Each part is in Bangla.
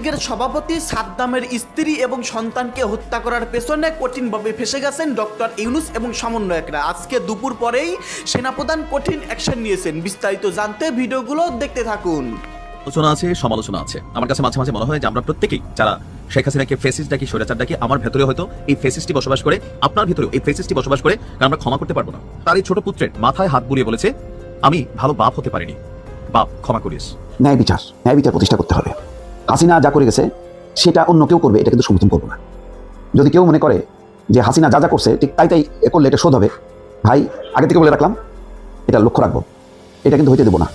লীগের সভাপতি সাদ্দামের স্ত্রী এবং সন্তানকে হত্যা করার পেছনে কঠিনভাবে ফেসে গেছেন ডক্টর ইউনুস এবং সমন্বয়করা। আজকে দুপুর পরেই সেনাপ্রধান কঠিন অ্যাকশন নিয়েছেন। বিস্তারিত জানতে ভিডিওগুলো দেখতে থাকুন। আলোচনা আছে সমালোচনা আছে। আমার কাছে মাঝে মাঝে মনে হয় যে আমরা প্রত্যেকেই যারা শেখ হাসিনাকে ফেসিস ডাকি স্বৈরাচার ডাকি আমার ভেতরে হয়তো এই ফেসিসটি বসবাস করে আপনার ভিতরেও এই ফেসিসটি বসবাস করে কারণ আমরা ক্ষমা করতে পারব না। তার এই ছোট পুত্রের মাথায় হাত বুলিয়ে বলেছে আমি ভালো বাপ হতে পারিনি। বাপ ক্ষমা করিস। ন্যায় বিচার। ন্যায় বিচার প্রতিষ্ঠা করতে হবে। হাসিনা যা করে গেছে, সেটা অন্য কেউ করবে, এটা কিন্তু সমর্থন করব না। যদি কেউ মনে করে যে হাসিনা যা যা করছে, ঠিক তাই তাই এ করলে এটা শোধ হবে, ভাই, আগে থেকে বলে রাখলাম, এটা লক্ষ্য রাখব। এটা কিন্তু হইতে দেবো না।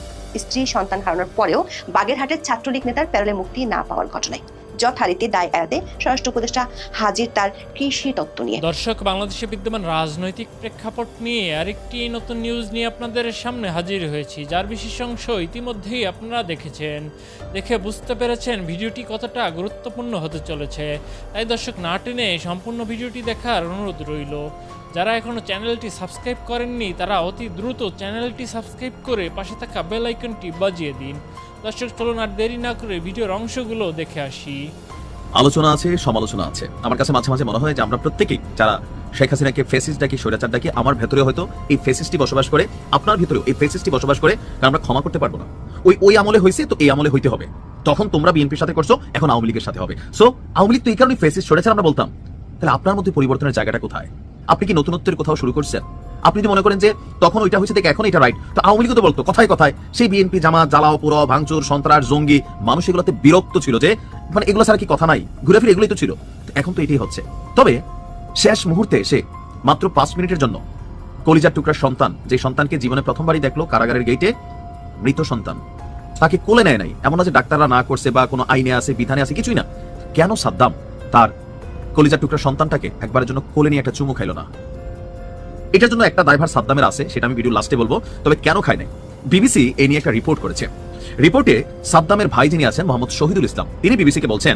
স্ত্রী সন্তান হারানোর পরেও বাগেরহাটের ছাত্রলীগ নেতার প্যারোলে মুক্তি না পাওয়ার ঘটনায়। যথারীতি দায় এড়াতে স্বরাষ্ট্র উপদেষ্টা হাজির তার কৃষি তত্ত্ব নিয়ে। দর্শক, বাংলাদেশে বিদ্যমান রাজনৈতিক প্রেক্ষাপট নিয়ে আরেকটি নতুন নিউজ নিয়ে আপনাদের সামনে হাজির হয়েছি, যার বিশেষ অংশ ইতিমধ্যেই আপনারা দেখেছেন। দেখে বুঝতে পেরেছেন ভিডিওটি কতটা গুরুত্বপূর্ণ হতে চলেছে। তাই দর্শক, না টেনে সম্পূর্ণ ভিডিওটি দেখার অনুরোধ রইল। যারা এখনও চ্যানেলটি সাবস্ক্রাইব করেননি, তারা অতি দ্রুত চ্যানেলটি সাবস্ক্রাইব করে পাশে থাকা বেল আইকনটি বাজিয়ে দিন। দর্শক, চলুন আর দেরি না করে ভিডিওর অংশগুলো দেখে আসি। আলোচনা আছে, সমালোচনা আছে। আমার কাছে মাঝে মাঝে মনে হয় যে আমরা প্রত্যেকেই, যারা শেখ হাসিনাকে ফেসিস ডাকি স্বৈরাচার ডাকি আমার ভেতরে হয়তো এই ফেসিসটি বসবাস করে, আপনার ভিতরেও এই ফেসিসটি বসবাস করে কারণ আমরা ক্ষমা করতে পারব না। ওই ওই আমলে হয়েছে তো এই আমলে হইতে হবে। তখন তোমরা বিএনপির সাথে করছ, এখন আওয়ামী লীগের সাথে হবে। সো আওয়ামী লীগ তো এই কারণে ফেসিস স্বৈরাচার আমরা বলতাম। তাহলে আপনার মধ্যে পরিবর্তনের জায়গাটা কোথায়? আপনি কি নতুনত্বের কোথাও শুরু করছেন? আপনি যদি মনে করেন যে তখন ওইটা হয়েছে দেখে এখন এটা রাইট তো আওয়ামী লীগ তো বলতো, কথায় কথায় সেই বিএনপি জামাত, জ্বালাও পুরো ভাঙচুর, সন্ত্রাস, জঙ্গি মানুষ এগুলোতে বিরক্ত ছিল যে মানে এগুলো ছাড়া কি কথা নাই? ঘুরে ফিরে এগুলোই তো ছিল। এখন তো এটাই হচ্ছে। তবে শেষ মুহূর্তে এসে মাত্র পাঁচ মিনিটের জন্য কলিজার টুকরার সন্তান, যে সন্তানকে জীবনে প্রথমবারই দেখল কারাগারের গেটে মৃত সন্তান। তাকে কোলে নেয় নাই। এমন যে ডাক্তাররা না করছে বা কোনো আইনে আছে, বিধানে আছে, কিছুই না। কেন সাদ্দাম তার কলিজার টুকরা সন্তানটাকে একবারের জন্য কোলে নিয়ে একটা চুমু খাইলো না। এটার জন্য একটা দায়ভার সাদ্দামের আছে, সেটা আমি ভিডিও লাস্টে বলব, তবে কেন খায় নাই? বিবিসি এই নিয়ে একটা রিপোর্ট করেছে। রিপোর্টে সাদ্দামের ভাই যিনি আছেন, মোহাম্মদ শহীদুল ইসলাম, তিনি বিবিসিকে বলছেন,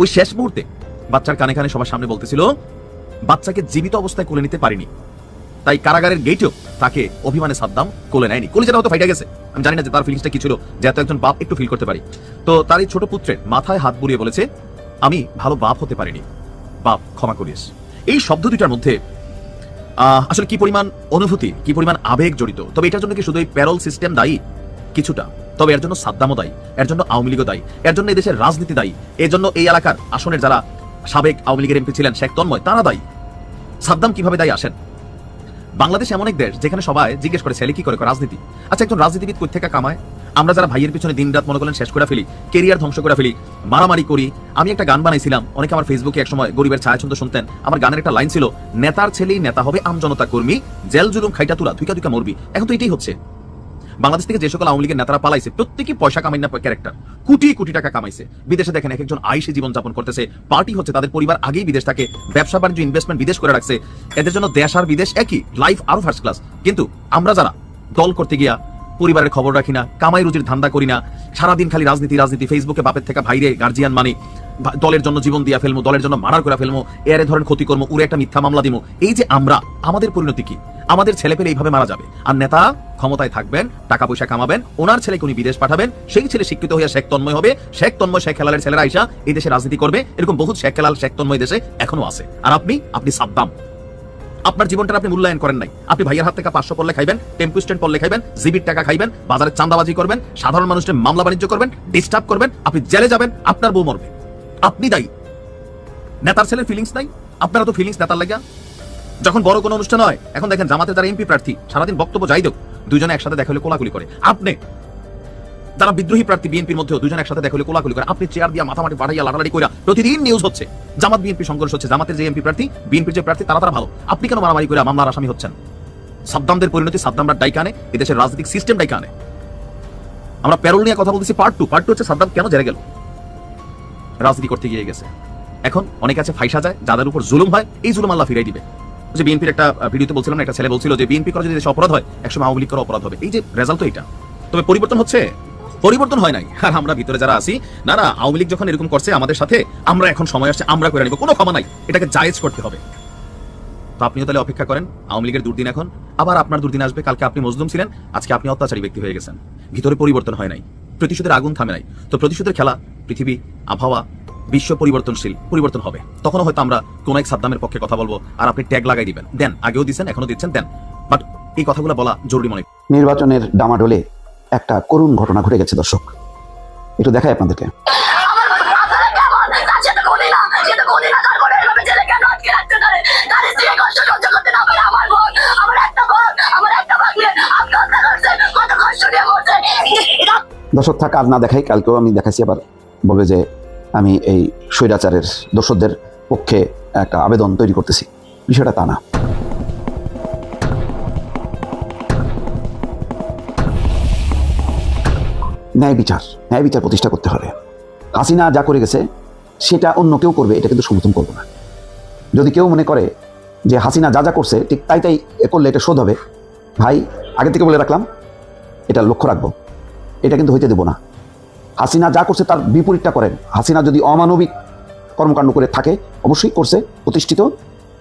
ওই শেষ মুহূর্তে বাচ্চার কানে কানে সবার সামনে বলতেছিল, বাচ্চাকে জীবিত অবস্থায় কোলে নিতে পারিনি। তাই কারাগারের গেটেও তাকে অভিমানে সাদ্দাম কোলে নেয়নি। কলিজাটা হয়তো ফাইটা গেছে। আমি জানি না যে তার ফিলিংসটা কি ছিল, যে এত একজন বাপ একটু ফিল করতে পারি। তো তার এই ছোট পুত্রের মাথায় হাত বুড়িয়ে বলেছে, আমি ভালো বাপ হতে পারিনি। বাপ ক্ষমা করিস। এই শব্দ দুইটার মধ্যে আসলে কি পরিমাণ অনুভূতি, কি পরিমাণ আবেগ জড়িত, তবে এটার জন্য কি শুধু এই প্যারল সিস্টেম দায়ী? কিছুটা। তবে এর জন্য সাদ্দামও দায়ী, এর জন্য আওয়ামী লীগও দায়ী, এর জন্য এই দেশের রাজনীতি দায়ী, এর জন্য এই এলাকার আসনের যারা সাবেক আওয়ামী লীগের এমপি ছিলেন শেখ তন্ময়, তারা দায়ী। সাদ্দাম কীভাবে দায়ী আসেন? বাংলাদেশ এমন এক দেশ যেখানে সবাই জিজ্ঞেস করে, ছেলে কি করে, রাজনীতি? আচ্ছা একজন রাজনীতিবিদ কই থেকে কামায়? আমরা যারা ভাইয়ের পিছনে দিনরাত মনে করেন শেষ করে ফেলি কেরিয়ার ধ্বংস করে ফেলি, মারামারি করি, আমি একটা গান বানাইছিলাম, অনেকে আমার ফেসবুকে একসময় গরিবের ছায়া ছন্দ শুনতেন, আমার গানের একটা লাইন ছিল, নেতার ছেলেই নেতা হবে আমজনতা কর্মী, জেল জুলুম খাইটা তুলা দুইকা দুইকা মরবি। এখন তো এটাই হচ্ছে। বাংলাদেশ থেকে যে সকল আওয়ামী লীগের নেতারা পালাইছে প্রত্যেকই পয়সা কামাই না ক্যারেক্টার কোটি কোটি টাকা কামাইছে। বিদেশে দেখেন এক একজন আইসে জীবন যাপন করতেছে পার্টি হচ্ছে, তাদের পরিবার আগেই বিদেশ থাকে, ব্যবসা বাণিজ্য ইনভেস্টমেন্ট বিদেশ করে রাখছে, এদের জন্য দেশ আর বিদেশ একই লাইফ আরও ফার্স্ট ক্লাস কিন্তু আমরা যারা দল করতে গিয়া পরিবারের খবর রাখি না, কামাই রুজির ধান্দা করি না। সারাদিন খালি রাজনীতি রাজনীতি ফেসবুকে বাপের থেকে ভাইরে গার্জিয়ান মানি দলের জন্য জীবন দিয়া ফেলমু, দলের জন্য মারার করে ফেলমু এরে ধরেন ক্ষতি করব উড়ে একটা মিথ্যা মামলা দিমু। এই যে আমরা, আমাদের পরিণতি কি? আমাদের ছেলে পেলে এইভাবে মারা যাবে। আর নেতা ক্ষমতায় থাকবেন, টাকা পয়সা কামাবেন, ওনার ছেলেকে উনি বিদেশ পাঠাবেন, সেই ছেলে শিক্ষিত হইয়া শেখ তন্ময় হবে, শেখ তন্ময়, শেখ খেলালের ছেলেরা আইসা এই দেশে রাজনীতি করবে। এরকম বহুত শেখ খেলাল শেখ তন্ময় দেশে এখনও আছে। আর আপনি আপনি সাদ্দাম। আপনার জীবনটা আপনি মূল্যায়ন করেন নাই। আপনি ভাইয়ের হাত থেকে পাঁচশো পড়লে খাইবেন, টেম্পু স্ট্যান্ড পড়লে খাইবেন, জিবির টাকা খাইবেন, বাজারে চাঁদাবাজি করবেন, সাধারণ মানুষের মামলা বাণিজ্য করবেন, ডিস্টার্ব করবেন, আপনি জেলে যাবেন, আপনার বউ মরবে। আপনি দায়ী। নেতার ছেলের ফিলিংস নাই, আপনারা তো ফিলিংস নেতার লাগা যখন বড় কোনো অনুষ্ঠান হয়, এখন দেখেন জামাতে যারা এমপি প্রার্থী, সারাদিন বক্তব্য যাই দেখ দুজনে একসাথে দেখা হলে কোলাকুলি করে। আপনি যারা বিদ্রোহী প্রার্থী বিএনপির মধ্যেও দুজন একসাথে দেখা হলে কোলাকুলি করে। আপনি চেয়ার দিয়া মাথামাটি বাড়াইয়া লাড়ালাড়ি কইরা প্রতিদিন নিউজ হচ্ছে। জামাত বিএনপি সংঘর্ষ হচ্ছে। জামাতের যে এমপি প্রার্থী, বিএনপির যে প্রার্থী, তারা তারা ভালো। আপনি কেন মারামারি করে মামলার আসামি হচ্ছেন? সাদ্দামদের পরিণতি সাদ্দামরা ডাইকা আনে, এদেশের রাজনৈতিক সিস্টেম ডাইকা আনে। আমরা প্যারোল নিয়ে কথা বলতেছি পার্ট টু পার্ট টু হচ্ছে সাদ্দাম কেন জেলে গেল? রাজনীতি করতে গিয়ে গেছে। এখন অনেক আছে ফাইসা যায়, যাদের উপর জুলুম হয়, এই জুলুম আল্লাহ ফিরাই দিবে। যে বিএনপির একটা ভিডিওতে বলছিলাম একটা ছেলে বলছিল যে বিএনপি করা যদি অপরাধ হয়, একসময় আওয়ামী লীগ করা অপরাধ হবে। এই যে রেজাল্ট তো এটা। তবে পরিবর্তন হচ্ছে? পরিবর্তন হয় নাই। আর আমরা ভিতরে যারা আছি, না না, আওয়ামী লীগ যখন এরকম করছে আমাদের সাথে, আমরা এখন সময় আসছে, আমরা করে নিব, কোনো ক্ষমা নাই, এটাকে জায়েজ করতে হবে। তো আপনিও তাহলে অপেক্ষা করেন, আওয়ামী লীগের দুর্দিন এখন, আবার আপনার দুর্দিন আসবে, কালকে আপনি মজলুম ছিলেন, আজকে আপনি অত্যাচারী ব্যক্তি হয়ে গেছেন। ভিতরে পরিবর্তন হয় নাই, প্রতিশোধের আগুন থামে নাই। তো প্রতিশোধের খেলা, পৃথিবী, আবহাওয়া, বিশ্ব পরিবর্তনশীল, পরিবর্তন হবে। তখনও হয়তো আমরা কোন এক সাদ্দামের পক্ষে কথা বলব, আর আপনি ট্যাগ লাগাই দিবেন। দেন, আগেও দিচ্ছেন এখনও দিচ্ছেন, দেন। বাট এই কথাগুলো বলা জরুরি মনে নির্বাচনের ডামাডোলে একটা করুণ ঘটনা ঘটে গেছে, দর্শক। একটু দেখাই আপনাদেরকে। দর্শক, থাক, আর না দেখাই, কালকেও আমি দেখাইছি, আবার বলবে যে আমি এই স্বৈরাচারের দর্শকদের পক্ষে একটা আবেদন তৈরি করতেছি। বিষয়টা তা না। ন্যায় বিচার ন্যায় বিচার প্রতিষ্ঠা করতে হবে। হাসিনা যা করে গেছে, সেটা অন্য কেউ করবে, এটা কিন্তু সমর্থন করব না। যদি কেউ মনে করে যে হাসিনা যা যা করছে, ঠিক তাই তাই করলে এটা শোধ হবে, ভাই, আগে থেকে বলে রাখলাম, এটা লক্ষ্য রাখব। এটা কিন্তু হইতে দেবো না। হাসিনা যা করছে তার বিপরীতটা করেন। হাসিনা যদি অমানবিক কর্মকাণ্ড করে থাকে, অবশ্যই করছে, প্রতিষ্ঠিত,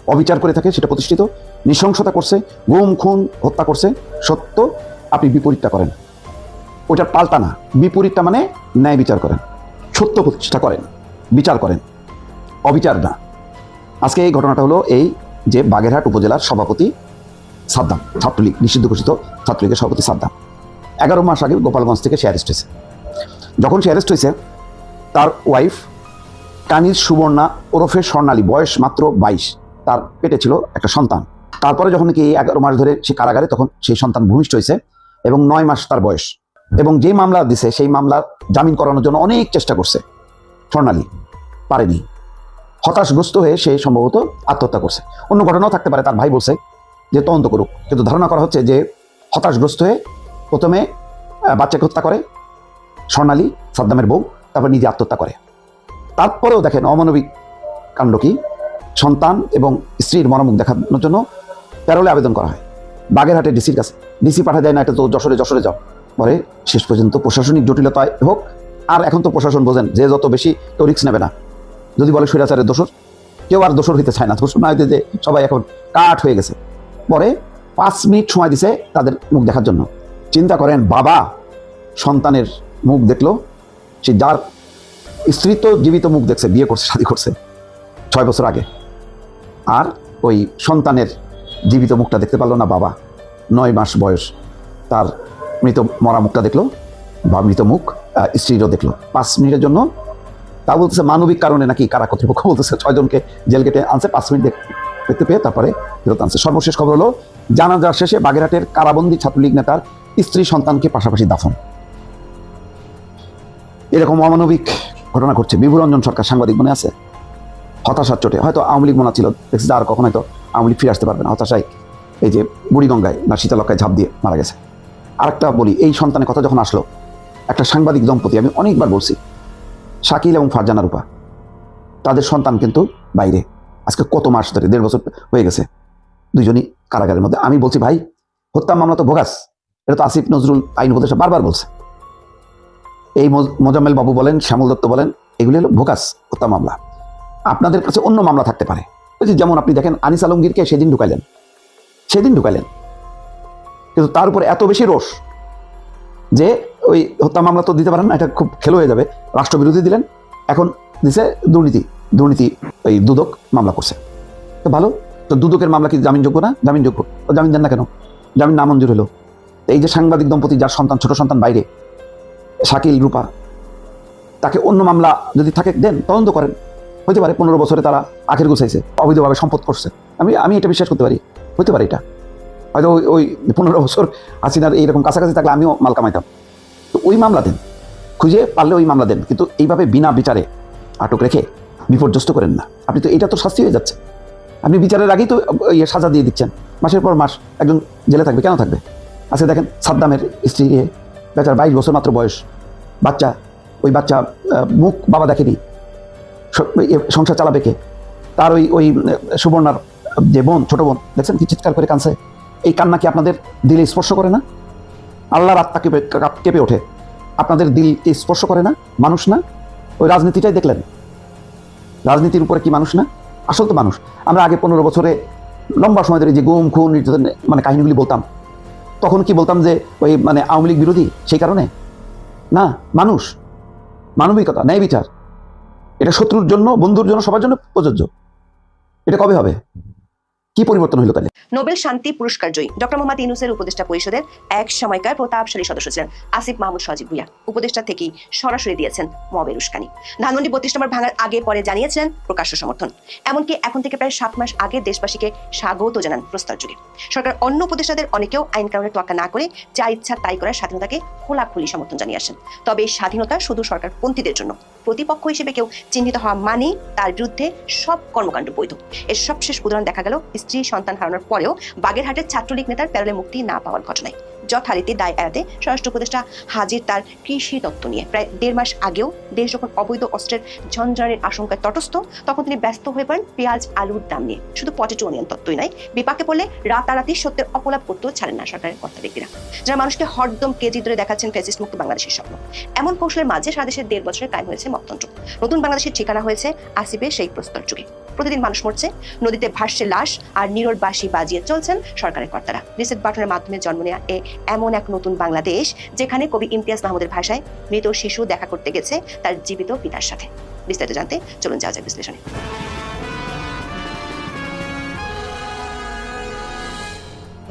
অবিচার করে থাকে, সেটা প্রতিষ্ঠিত, নৃশংসতা করছে, গুম, খুন, হত্যা করছে, সত্য, আপনি বিপরীতটা করেন। ওটার পাল্টা না। বিপরীতটা মানে ন্যায় বিচার করেন। সত্য প্রতিষ্ঠা করেন। বিচার করেন। অবিচার না। আজকে এই ঘটনাটা হলো এই যে বাগেরহাট উপজেলার সভাপতি সাদ্দাম, ছাত্রলীগ, নিষিদ্ধ ঘোষিত ছাত্রলীগের সভাপতি সাদ্দাম। এগারো মাস আগে গোপালগঞ্জ থেকে সে অ্যারেস্ট হয়েছে। যখন সে অ্যারেস্ট হয়েছে, তার ওয়াইফ কানিজ সুবর্ণা ওরফে স্বর্ণালী, বয়স মাত্র বাইশ। তার পেটে ছিল একটা সন্তান। তারপরে যখন কি এগারো মাস ধরে সে কারাগারে, তখন সেই সন্তান ভূমিষ্ঠ হয়েছে এবং নয় মাস তার বয়স। এবং যে মামলা দিছে, সেই মামলা জামিন করানোর জন্য অনেক চেষ্টা করছে। স্বর্ণালী পারেনি। হতাশগ্রস্ত হয়ে সে সম্ভবত আত্মহত্যা করছে। অন্য ঘটনাও থাকতে পারে, তার ভাই বলছে যে তদন্ত করুক। কিন্তু ধারণা করা হচ্ছে যে হতাশগ্রস্ত হয়ে প্রথমে বাচ্চাকে হত্যা করে, স্বর্ণালী, সাদ্দামের বউ, তারপর নিজে আত্মহত্যা করে। তারপরেও দেখেন অমানবিক কাণ্ড কি? সন্তান এবং স্ত্রীর মনোমুখ দেখানোর জন্য প্যারোলে আবেদন করা হয়। বাগেরহাটে ডিসির কাছে, ডিসি পাঠা যায় না, এটা তো যশোরে যশোরে যাও। পরে শেষ পর্যন্ত প্রশাসনিক জটিলতায় হোক, আর এখন তো প্রশাসন বোঝেন যে যত বেশি কেউ রিক্স নেবে না। যদি বলে স্বৈরাচারের দোষর, কেউ আর দোষর হইতে চায় না। দোষর না হইতে যে সবাই এখন কাঠ হয়ে গেছে। পরে পাঁচ মিনিট সময় দিছে তাদের মুখ দেখার জন্য। চিন্তা করেন, বাবা সন্তানের মুখ দেখল, সে যার স্ত্রী তো জীবিত মুখ দেখছে, বিয়ে করছে, শাদী করছে, ছয় বছর আগে। আর ওই সন্তানের জীবিত মুখটা দেখতে পারল না বাবা, নয় মাস বয়স। তার মৃত মরা মুখটা দেখল, বা মৃত মুখ স্ত্রীরও দেখল। পাঁচ মিনিটের জন্য তা বলতেছে মানবিক কারণে নাকি কারা কর্তৃপক্ষ বলতেছে, ছয়জনকে জেল গেটে আনছে, পাঁচ মিনিট দেখতে পেয়ে তারপরে ফেরত আনছে। সর্বশেষ খবর হলো জানাজার শেষে বাগেরহাটের কারাবন্দী ছাত্রলীগ নেতার স্ত্রী সন্তানকে পাশাপাশি দাফন। এরকম অমানবিক ঘটনা ঘটছে। বিভুরঞ্জন সরকার সাংবাদিক মনে আছে? হতাশার চোটে। হয়তো আওয়ামী লীগ মনে ছিল দেখছি আর কখন হয়তো আওয়ামী লীগ ফিরে আসতে পারবে না। হতাশায় এই যে বুড়িগঙ্গায় না শীতলকায় ঝাঁপ দিয়ে মারা গেছে। আরেকটা বলি, এই সন্তানের কথা যখন আসলো, একটা সাংবাদিক দম্পতি, আমি অনেকবার বলছি, শাকিল এবং ফারজানা রূপা, তাদের সন্তান কিন্তু বাইরে। আজকে কত মাস ধরে, দেড় বছর হয়ে গেছে দুইজনই কারাগারের মধ্যে। আমি বলছি, ভাই, হত্যা মামলা তো ভোগাস, এটা তো আসিফ, নজরুল আইন উপদেষ্টা বারবার বলছে। এই মোজ- মোজাম্মেল বাবু বলেন, শ্যামল দত্ত বলেন, এগুলি হলো ভোকাস হত্যা মামলা। আপনাদের কাছে অন্য মামলা থাকতে পারে। যেমন আপনি দেখেন, আনিস আলমগীরকে সেদিন ঢুকাইলেন সেদিন ঢুকাইলেন। কিন্তু তার উপরে এত বেশি রোষ যে ওই হত্যা মামলা তো দিতে পারেন না, এটা খুব খেলো হয়ে যাবে। রাষ্ট্রবিরোধী দিলেন, এখন দিছে দুর্নীতি দুর্নীতি ওই দুদক মামলা করছে। তো ভালো, তো দুদকের মামলা কি জামিনযোগ্য না? জামিনযোগ্য। তো জামিন দেন না কেন? জামিন নামঞ্জুর হলো। এই যে সাংবাদিক দম্পতি যার সন্তান, ছোট সন্তান বাইরে, শাকিল, রূপা, তাকে অন্য মামলা যদি থাকে, দেন, তদন্ত করেন। হতে পারে পনেরো বছরে তারা আখের গুছাইছে, অবৈধভাবে সম্পদ করছে। আমি আমি এটা বিশ্বাস করতে পারি। হতে পারে এটা। হয়তো ওই ওই পনেরো বছর হাসিনার এইরকম কাছাকাছি থাকলে আমিও মাল কামাইতাম। তো ওই মামলা দেন। খুঁজে পারলে ওই মামলা দেন। কিন্তু এইভাবে বিনা বিচারে আটক রেখে বিপর্যস্ত করেন না। আপনি তো এটা তো শাস্তি হয়ে যাচ্ছে। আপনি বিচারের আগেই তো ইয়ে সাজা দিয়ে দিচ্ছেন। মাসের পর মাস একজন জেলে থাকবে, কেন থাকবে? আজকে দেখেন সাদ্দামের স্ত্রী, বেচার বাইশ বছর মাত্র বয়স। বাচ্চা, ওই বাচ্চা মুখ বাবা দেখেনি। সংসার চালাবে কে? তার ওই ওই সুবর্ণার যে বোন, ছোট বোন, দেখছেন কি চিৎকার করে কানছে এই কান্না কি আপনাদের দিলে স্পর্শ করে না? আল্লাহর আত্মা কেঁপে, কাঁপ- ওঠে। আপনাদের দিলকে স্পর্শ করে না? মানুষ না? ওই রাজনীতিটাই দেখলেন। রাজনীতির উপরে কি মানুষ না? আসল তো মানুষ। আমরা আগে পনেরো বছরে লম্বা সময় ধরে যে গুম, খুন, নির্যাতন মানে কাহিনীগুলি বলতাম। তখন কি বলতাম যে ওই মানে আওয়ামী লীগ বিরোধী? সেই কারণে? না, মানুষ। মানবিকতা, ন্যায় বিচার। এটা শত্রুর জন্য, বন্ধুর জন্য, সবার জন্য প্রযোজ্য। এটা কবে হবে? কি পরিবর্তন হইল তাহলে? নোবেল শান্তি পুরস্কার জয়ী ডক্টর মোহাম্মদ ইউনুসের উপদেষ্টা পরিষদের এক সময়কার প্রতাপশালী সদস্য ছিলেন আসিফ মাহমুদ সজীব ভুইয়া। উপদেষ্টা থেকেই সরাসরি দিয়েছেন মবের উস্কানি। ধানমন্ডি বত্রিশ নম্বর ভাঙার আগে পরে জানিয়েছিলেন প্রকাশ্য সমর্থন। এমনকি এখন থেকে প্রায় সাত মাস আগে দেশবাসীকে স্বাগত জানান প্রস্তাব যুগে। সরকার অন্য উপদেষ্টাদের অনেকেও আইন কারণে তোয়াক্কা না করে যা ইচ্ছা তাই করার স্বাধীনতাকে খোলাখুলি সমর্থন জানিয়ে আসেন তবে এই স্বাধীনতা শুধু সরকার পন্থীদের জন্য, প্রতিপক্ষ হিসেবে কেউ চিহ্নিত হওয়া মানেই তার বিরুদ্ধে সব কর্মকাণ্ড বৈধ। এর সবশেষ উদাহরণ দেখা গেল স্ত্রী সন্তান হারানোর পরেও বাগেরহাটের ছাত্রলীগ নেতার প্যারোলে মুক্তি না পাওয়ার ঘটনায়। যথারীতি দায় এড়াতে স্বরাষ্ট্র উপদেষ্টা হাজির তার কৃষি তত্ত্ব নিয়ে। প্রায় দেড় মাস আগেও দেশ যখন অবৈধ অস্ত্রের ঝঞ্ঝারের আশঙ্কায় তটস্থ, তখন তিনি ব্যস্ত হয়ে পড়েন পেঁয়াজ, আলুর দাম নিয়ে। শুধু পটেটো অনিয়ন তত্ত্বই নয়, বিপাকে পড়লে রাতারাতি সত্যের অপলাপ করতেও ছাড়েন না সরকারের কর্তা যারা মানুষকে হরদম কেজি ধরে দেখাচ্ছেন ফেসিস্ট মুক্ত বাংলাদেশের স্বপ্ন। এমন কৌশলের মাঝে সারা দেশের দেড় বছরে কায়েম হয়েছে মকতন্ত্র নতুন বাংলাদেশের ঠিকানা হয়েছে আসিফের সেই প্রস্তর যুগে। প্রতিদিন মানুষ মরছে, নদীতে ভাসছে লাশ আর নিরল বাসি বাজিয়ে চলছেন সরকারের কর্তারা। রিসেট বাটনের মাধ্যমে জন্ম নেওয়া এ এমন এক নতুন বাংলাদেশ যেখানে কবি ইমতিয়াজ মাহমুদের ভাষায় মৃত শিশু দেখা করতে গেছে তার জীবিত পিতার সাথে। বিস্তারিত জানতে চলুন যাওয়া যায় বিশ্লেষণে।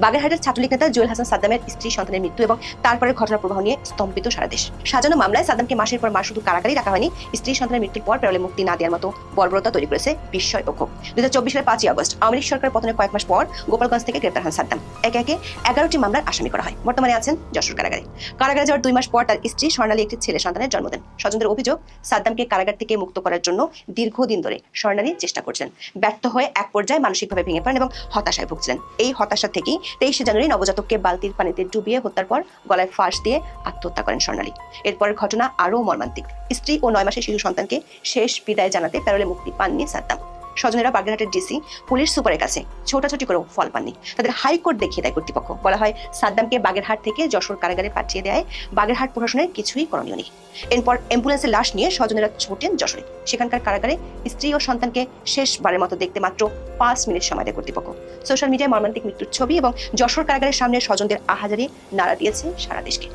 বাগেরহাটের ছাত্রলীগ নেতা জুয়েল হাসান সাদ্দামের স্ত্রী সন্তানের মৃত্যু এবং তারপরে ঘটনা প্রবাহ নিয়ে স্তম্ভিত সারা দেশ। সাজানো মামলায় সাদ্দামকে মাসের পর মাস শুধু কারাগারেই রাখা হয়নি, স্ত্রী সন্তানের মৃত্যুর পর পেরোলে মুক্তি না দেওয়ার মতো বর্বরতা তৈরি করেছে বিস্ময় ও দু হাজার চব্বিশ সালের পাঁচই আগস্ট, আওয়ামী সরকার পতনের কয়েক মাস পর গোপালগঞ্জ থেকে গ্রেপ্তার হন সাদ্দাম। একে একে এগারোটি মামলার আসামি করা হয়। বর্তমানে আছেন যশোর কারাগারে। কারাগারে যাওয়ার দুই মাস পর তার স্ত্রী স্বর্ণালী একটি ছেলে সন্তানের জন্ম দেন। স্বজনদের অভিযোগ, সাদ্দামকে কারাগার থেকে মুক্ত করার জন্য দীর্ঘদিন ধরে স্বর্ণালী চেষ্টা করছিলেন ব্যর্থ হয়ে এক পর্যায়ে মানসিকভাবে ভেঙে পড়েন এবং হতাশায় ভুগছিলেন। এই হতাশা থেকেই তেইশে জানুয়ারি নবজাতককে বালতির পানিতে ডুবিয়ে হত্যার পর গলায় ফাঁস দিয়ে আত্মহত্যা করেন স্বর্ণালী। এরপরের ঘটনা আরও মর্মান্তিক। স্ত্রী ও নয় মাসের শিশু সন্তানকে শেষ বিদায় জানাতে প্যারোলে মুক্তি পাননি সাদ্দাম। স্বজনেরা বাগেরহাটের ডিসি পুলিশ সুপারের কাছে ছোটাছুটি করেও ফল পাননি। তাদের হাইকোর্ট দেখিয়ে দেয় কর্তৃপক্ষ। বলা হয়, সাদ্দামকে বাগেরহাট থেকে যশোর কারাগারে পাঠিয়ে দেয়। বাগেরহাট প্রশাসনের কিছুই করণীয় নেই। এরপর অ্যাম্বুলেন্সের লাশ নিয়ে স্বজনেরা ছোটেন যশোরে। সেখানকার কারাগারে স্ত্রী ও সন্তানকে শেষবারের মতো দেখতে মাত্র পাঁচ মিনিট সময় দেয় কর্তৃপক্ষ। সোশ্যাল মিডিয়ায় মর্মান্তিক মৃত্যুর ছবি এবং যশোর কারাগারের সামনে স্বজনদের আহাজারি নাড়া দিয়েছে সারা দেশকে।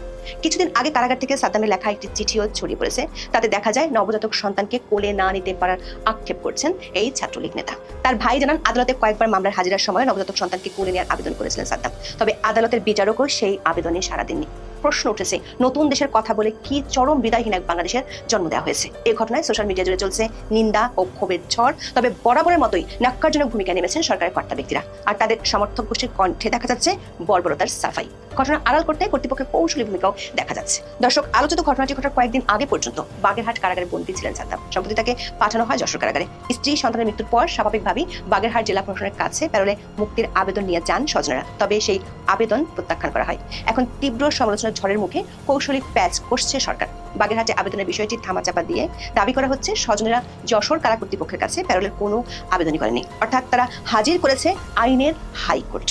কিছুদিন আগে কারাগার থেকে সাদ্দামের লেখা একটি চিঠিও ছড়িয়ে পড়েছে। তাতে দেখা যায় নবজাতক সন্তানকে কোলে না নিতে পারার আক্ষেপ করছেন এই ছাত্রলীগ নেতা। তার ভাই জানান, আদালতে কয়েকবার মামলার হাজিরার সময় নবজাতক সন্তানকে কোলে নেওয়ার আবেদন করেছিলেন সাদ্দাম। তবে আদালতের বিচারকও সেই আবেদনে সাড়া দেননি। প্রশ্ন উঠেছে, নতুন দেশের কথা বলে কি চরম বিদায়হীন এক বাংলাদেশের জন্ম দেওয়া হয়েছে? এই ঘটনায় সোশ্যাল মিডিয়া জুড়ে চলছে নিন্দা ও ক্ষোভের ঝড়, তবে বরাবরের মতোই ন্যাক্কারজনক ভূমিকা নেমেছেন সরকারের কর্তা ব্যক্তিরা। আর তাদের সমর্থক গোষ্ঠীর কণ্ঠে দেখা যাচ্ছে বর্বরতার সাফাই। ঘটনা আড়াল করতে কর্তৃপক্ষের কৌশলী ভূমিকাও দেখা যাচ্ছে। দর্শক, আলোচিত ঘটনাটি ঘটার কয়েকদিন আগে পর্যন্ত বাগেরহাট কারাগারে বন্দী ছিলেন সাদ্দাম। সম্প্রতি তাকে পাঠানো হয় যশোর কারাগারে। স্ত্রী সন্তানের মৃত্যুর পর স্বাভাবিকভাবেই বাগেরহাট জেলা প্রশাসনের কাছে প্যারোলে মুক্তির আবেদন নিয়ে যান স্বজনেরা। তবে সেই আবেদন প্রত্যাখ্যান করা হয়। এখন তীব্র সমালোচনার ঝড়ের মুখে কৌশলী প্যাচ কষছে সরকার। বাগেরহাটে আবেদনের বিষয়টি ধামাচাপা দিয়ে দাবি করা হচ্ছে, স্বজনেরা যশোর কারা কর্তৃপক্ষের কাছে প্যারোলের কোনো আবেদনই করেনি। অর্থাৎ তারা হাজির করেছে আইনের হাইকোর্ট।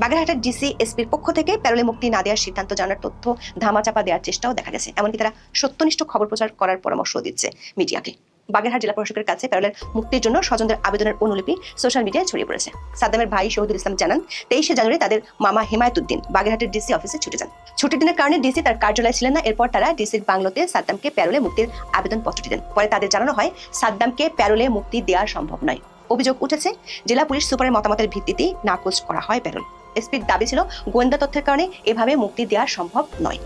বাগেরহাটের ডিসি এসপির পক্ষ থেকে প্যারোলে মুক্তি না দেওয়ার সিদ্ধান্ত জানার তথ্য ধামাচাপা দেওয়ার চেষ্টাও দেখা গেছে। এমনকি তারা সত্যনিষ্ঠ খবর প্রচার করার পরামর্শ দিচ্ছে মিডিয়াকে। বাগেরহাট জেলা প্রশাসকের কাছে প্যারোলের মুক্তির জন্য স্বজনদের আবেদনের অনুলিপি সোশ্যাল মিডিয়ায় ছড়িয়ে পড়েছে। সাদ্দামের ভাই শহীদুল ইসলাম জানান, তেইশে জানুয়ারি তাদের মামা হেমায়তুদ্দিন বাগেরহাটের ডিসি অফিসে ছুটে যান। ছুটির দিনের কারণে ডিসি তার কার্যালয়ে ছিলেন না, এরপর তারা ডিসির বাংলোতে সাদ্দামকে প্যারোলে মুক্তির আবেদন পত্রটি দেন। পরে তাদের জানানো হয়, সাদ্দামকে প্যারোলে মুক্তি দেওয়া সম্ভব নয়। অভিযোগ উঠেছে, জেলা পুলিশ সুপারের মতামতের ভিত্তিতে নাকচ করা হয় প্যারোল। এসপির দাবি ছিল, গোয়েন্দা তথ্যের কারণে এভাবে মুক্তি দেওয়া সম্ভব নয়।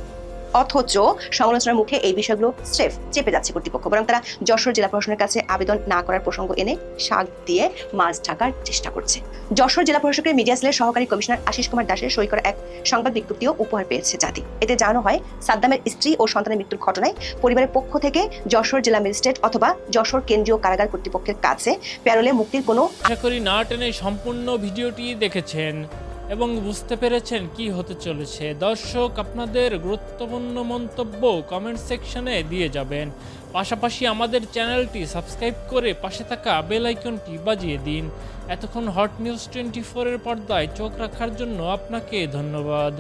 অথচ সমালোচনার মুখে এই বিষয়গুলো স্রেফ চেপে যাচ্ছে কর্তৃপক্ষ। বরং তারা যশোর জেলা প্রশাসনের কাছে আবেদন না করার প্রসঙ্গ এনে শাক দিয়ে মাছ ঢাকার চেষ্টা করছে। যশোর জেলা প্রশাসকের মিডিয়া সেলের সহকারী কমিশনার আশিস কুমার দাসের সই করা এক সংবাদ বিজ্ঞপ্তিও উপহার পেয়েছে জাতি। এতে জানানো হয়, সাদ্দামের স্ত্রী ও সন্তানের মৃত্যুর ঘটনায় পরিবারের পক্ষ থেকে যশোর জেলা ম্যাজিস্ট্রেট অথবা যশোর কেন্দ্রীয় কারাগার কর্তৃপক্ষের কাছে প্যারোলে মুক্তির কোনো আশা করি না টেনে সম্পূর্ণ ভিডিওটি দেখেছেন। এবং বুঝতে পেরেছেন কি হতে চলেছে। দর্শক, আপনাদের গুরুত্বপূর্ণ মন্তব্য কমেন্ট সেকশনে দিয়ে যাবেন। পাশাপাশি আমাদের চ্যানেলটি সাবস্ক্রাইব করে পাশে থাকা বেল আইকনটি বাজিয়ে দিন। এতক্ষণ হট নিউজ টোয়েন্টি ফোরের পর্দায় চোখ রাখার জন্য আপনাকে ধন্যবাদ।